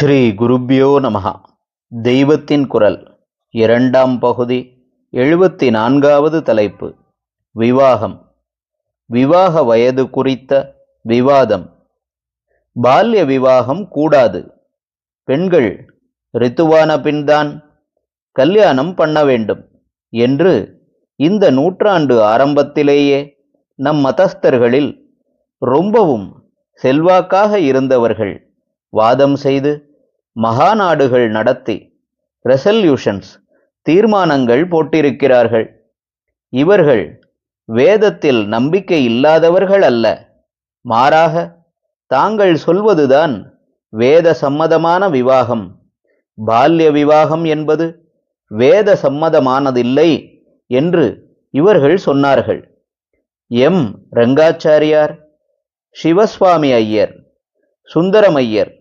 ஸ்ரீ குருப்யோ நமஹா. தெய்வத்தின் குரல் இரண்டாம் பகுதி எழுபத்தி நான்காவது தலைப்பு விவாகம். விவாக வயது குறித்த விவாதம். பால்ய விவாகம் கூடாது. பெண்கள் ரித்துவான பின்தான் கல்யாணம் பண்ண வேண்டும் என்று இந்த நூற்றாண்டு ஆரம்பத்திலேயே நம் மதஸ்தர்களில் ரொம்பவும் செல்வாக்காக இருந்தவர்கள் வாதம் செய்து மகாநாடுகள் நடத்தி ரெசல்யூஷன்ஸ் தீர்மானங்கள் போட்டிருக்கிறார்கள். இவர்கள் வேதத்தில் நம்பிக்கை இல்லாதவர்கள் அல்ல. மாறாக தாங்கள் சொல்வதுதான் வேத சம்மதமான விவாகம். பால்ய விவாகம் என்பது வேத சம்மதமானதில்லை என்று இவர்கள் சொன்னார்கள். எம். ரங்காச்சாரியார் சிவசுவாமி ஐயர் சுந்தரமையர்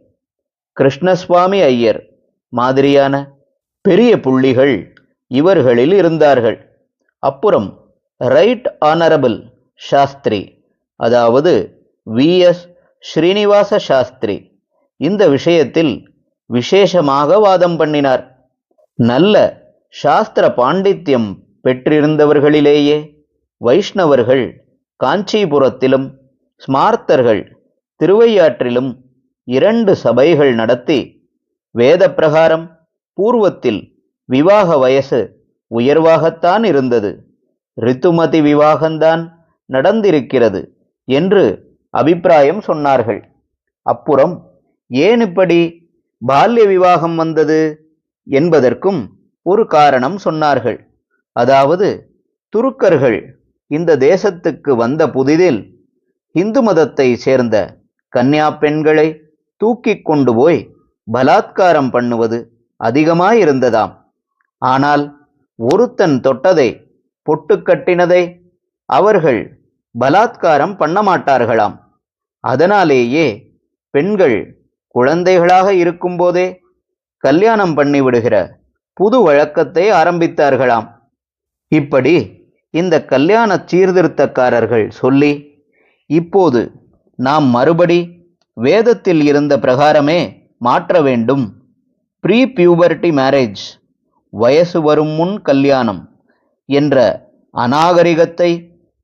கிருஷ்ணசுவாமி ஐயர் மாதிரியான பெரிய புள்ளிகள் இவர்களில் இருந்தார்கள். அப்புறம் ரைட் ஆனரபிள் சாஸ்திரி அதாவது வி எஸ் ஸ்ரீனிவாச சாஸ்திரி இந்த விஷயத்தில் விசேஷமாக வாதம் பண்ணினார். நல்ல சாஸ்திர பாண்டித்யம் பெற்றிருந்தவர்களிலேயே வைஷ்ணவர்கள் காஞ்சிபுரத்திலும் ஸ்மார்த்தர்கள் திருவையாற்றிலும் இரண்டு சபைகள் நடத்தி வேத பிரகாரம் பூர்வத்தில் விவாக வயசு உயர்வாகத்தான் இருந்தது. ரித்துமதி விவாகந்தான் நடந்திருக்கிறது என்று அபிப்பிராயம் சொன்னார்கள். அப்புறம் ஏன் இப்படி பால்ய விவாகம் வந்தது என்பதற்கும் ஒரு காரணம் சொன்னார்கள். அதாவது துருக்கர்கள் இந்த தேசத்துக்கு வந்த புதிதில் இந்து மதத்தை சேர்ந்த கன்னியா பெண்களை தூக்கி கொண்டு போய் பலாத்காரம் பண்ணுவது அதிகமாயிருந்ததாம். ஆனால் ஒருத்தன் தொட்டதை பொட்டு கட்டினதை அவர்கள் பலாத்காரம் பண்ண மாட்டார்களாம். அதனாலேயே பெண்கள் குழந்தைகளாக இருக்கும்போதே கல்யாணம் பண்ணிவிடுகிற புது வழக்கத்தை ஆரம்பித்தார்களாம். இப்படி இந்த கல்யாண சீர்திருத்தக்காரர்கள் சொல்லி இப்போது நாம் மறுபடி வேதத்தில் இருந்த பிரகாரமே மாற்ற வேண்டும். ப்ரீ பியூபர்டி மேரேஜ் வயசு வரும் முன் கல்யாணம் என்ற அநாகரிகத்தை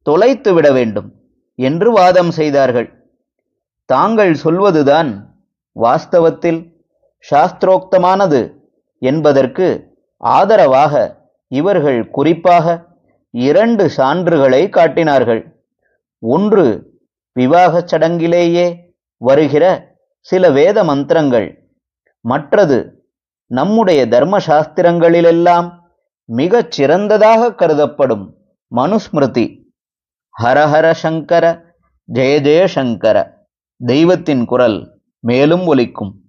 தொலைத்து விட வேண்டும் என்று வாதம் செய்தார்கள். தாங்கள் சொல்வதுதான் வாஸ்தவத்தில் சாஸ்திரோக்தமானது என்பதற்கு ஆதரவாக இவர்கள் குறிப்பாக இரண்டு சான்றுகளை காட்டினார்கள். ஒன்று விவாகச் சடங்கிலேயே வருகிற சில வேத மந்திரங்கள். மற்றது நம்முடைய தர்ம சாஸ்திரங்களிலெல்லாம் மிகச் சிறந்ததாக கருதப்படும் மனுஸ்மிருதி. ஹரஹர சங்கர ஜெய ஜெயசங்கர தெய்வத்தின் குரல் மேலும் ஒலிக்கும்.